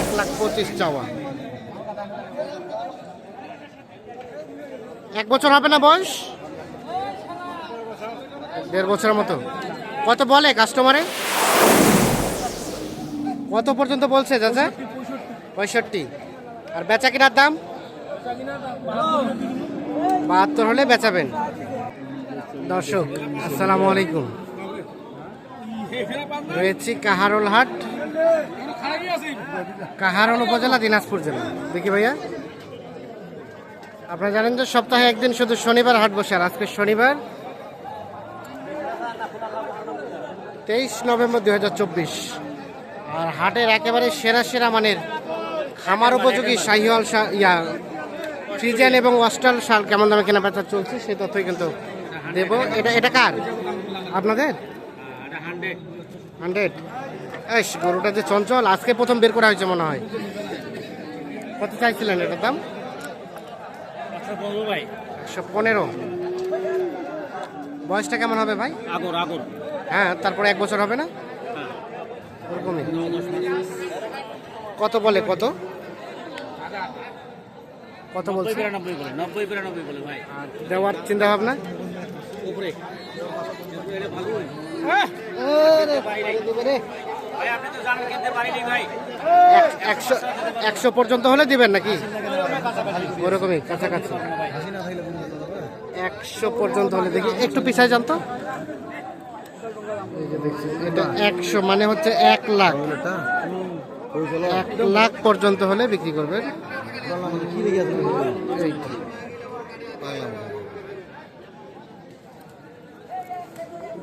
এক লাখ পঁচিশ চাওয়া। এক বছর হবে না বয়স? দেড় বছরের মতো। কত বলে কাস্টমারে কত পর্যন্ত বলছে চাচা? পঁয়ষট্টি। আর বেচা কেনার দাম? বাহাত্তর হলে বেচাবেন। দর্শক, আসসালামু আলাইকুম। রয়েছি কাহারোল হাট। কাহারোল উপজেলা, দিনাজপুর জেলা। দেখি ভাইয়া। আপনারা জানেন যে সপ্তাহে একদিন শুধু শনিবার হাট বসে, আর আজকে শনিবার তেইশ নভেম্বর দু হাজার চব্বিশ। আর হাটের একেবারে সেরা সেরা মানের খামার উপযোগী শাহিওয়াল ইয়া, ফ্রিজেন এবং অস্টাল শাল কেমন দামে কেনা বেচা চলছে, সেই তথ্যই কিন্তু দেব। এটা এটা কার? আপনাদের? হান্ড্রেড। এস গরুটা যে চঞ্চল আজকে প্রথম বের করা হয়েছে মনে হয়। কত চাইছিলেন এটার দাম? একশো পনেরো বয়সটা কেমন হবে ভাই? আগর আগর। হ্যাঁ তারপরে এক বছর হবে না? ওরকমই। কত বলে কত? কত বলছে? দেওয়ার চিন্তা ভাবনা? উপরে। একশো পর্যন্ত হলে দিবেন নাকি? ওরকমই, কাছাকাছি। একশো পর্যন্ত হলে দেখি, একটু পিছায় যান তো। এটা একশো মানে হচ্ছে এক লাখ। এক লাখ পর্যন্ত হলে বিক্রি করবেন এইটা। আস,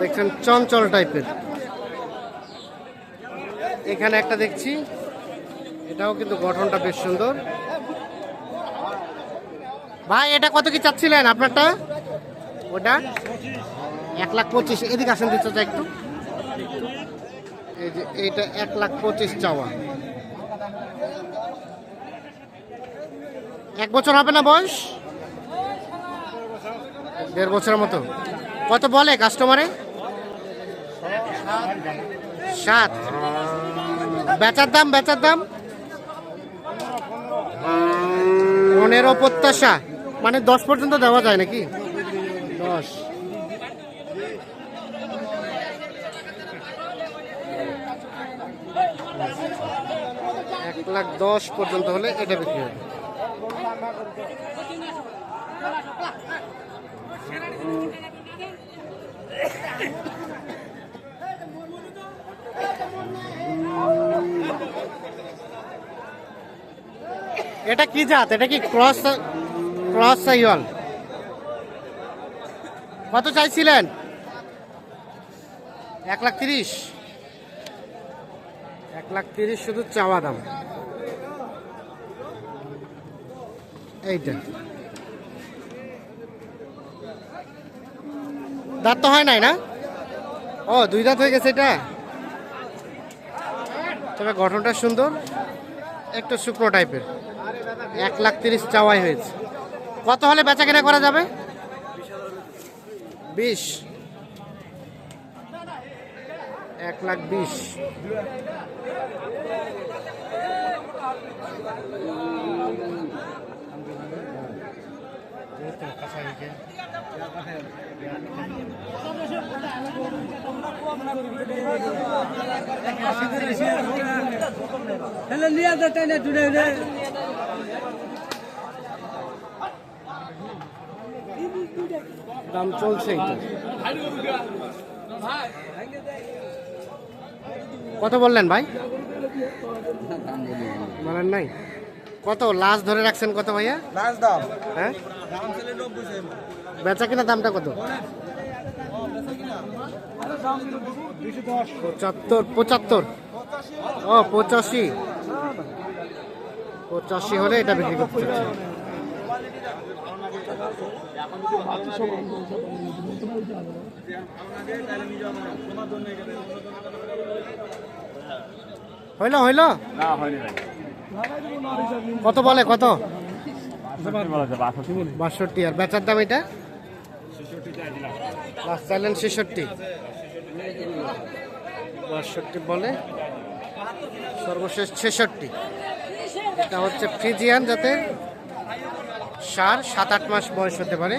দেখছেন, চঞ্চল টাইপের এখানে একটা দেখছি, এটাও কিন্তু গঠনটা বেশ সুন্দর। ভাই, এটা কত কি চাচ্ছিলেন আপনারটা? ওটা? এক লাখ পঁচিশ, এদিকে আসেন দিতে চাই একটু। এই যে, এইটা এক লাখ পঁচিশ চাওয়া। এক বছর হবে না বয়স? দেড় বছরের মতো। কত বলে কাস্টমারে? সাত। বেচার দাম বেচার দাম? পনেরো প্রত্যাশা। মানে দশ পর্যন্ত দেওয়া যায় নাকি? দশ। এক লাখ দশ পর্যন্ত হলে এটা বিক্রি হবে। এটা কি জাত? এটা কি ক্রস ক্রস সাইওয়াল? কত চাইছিলেন? এক লাখ তিরিশ। এক লাখ তিরিশ শুধু চাওয়া দাম। এইটা। দাঁত তো হয় নাই না? ও দুই দাঁত হয়ে গেছে এটা? তবে গঠনটা সুন্দর একটু শুকনো টাইপের এক লাখ তিরিশ চাওয়াই হয়েছে। কত হলে বেচা কেনা করা যাবে? বিশ। এক লাখ বিশ। Hello, দাম চলছে কত বললেন ভাই? বলেন নাই। কত? লাস্ট ধরে রাখছেন কত ভাইয়া? দাম। হ্যাঁ? বেচা কিনা দামটা কত? পঁচাত্তর পঁচাত্তর। ও পঁচাশি। পঁচাশি হলে এটা বিক্রি করতে হইল হইল? না হয়নি কত বলে কত? বাষট্টি আর বেচার দাম এটা? লাস্ট চাইলেন ছেষট্টি। বাষট্টি বলে সর্বশেষ ছেষট্টি। এটা হচ্ছে ফ্রিজিয়ান যাতে সার সাত আট মাস বয়স হতে পারে।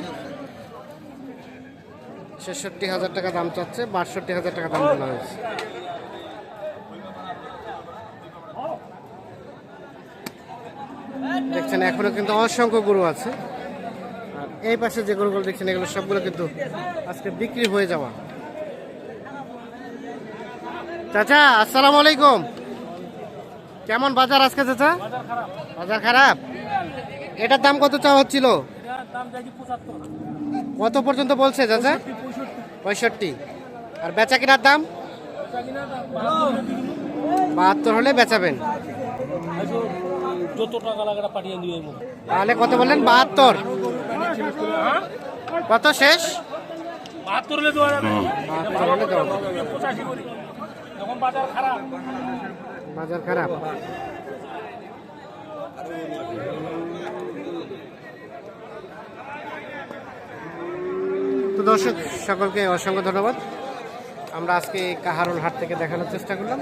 ছেষট্টি হাজার টাকা দাম চাচ্ছে, বাষট্টি হাজার টাকা দাম বলা হয়েছে। দেখছেন, এখনও কিন্তু অসংখ্য গরু আছে। আর এই পাশে যে গরুগুলো দেখছেন, এগুলো সবগুলো কিন্তু আজকে বিক্রি হয়ে যাওয়া। চাচা, আসসালামু আলাইকুম। কেমন বাজার আজকে, চাচা? বাজার খারাপ? এটার দাম কত চাওয়া হচ্ছিল? কত পর্যন্ত বলছে চাচা? পঁয়ষট্টি। আর বেচা কিনার দাম? বাহাত্তর হলে বেচাবেন। দিয়ে তাহলে কত বললেন? বাহাত্তর। কত শেষ? বাহাত্তর হলে দেওয়া যাবে বাহাত্তর হলে দেওয়া যাবে। পঁচাশি করি এখন বাজার খারাপ বাজার খারাপ তো দর্শক সকলকে অসংখ্য ধন্যবাদ। আমরা আজকে কাহারুল হাট থেকে দেখানোর চেষ্টা করলাম।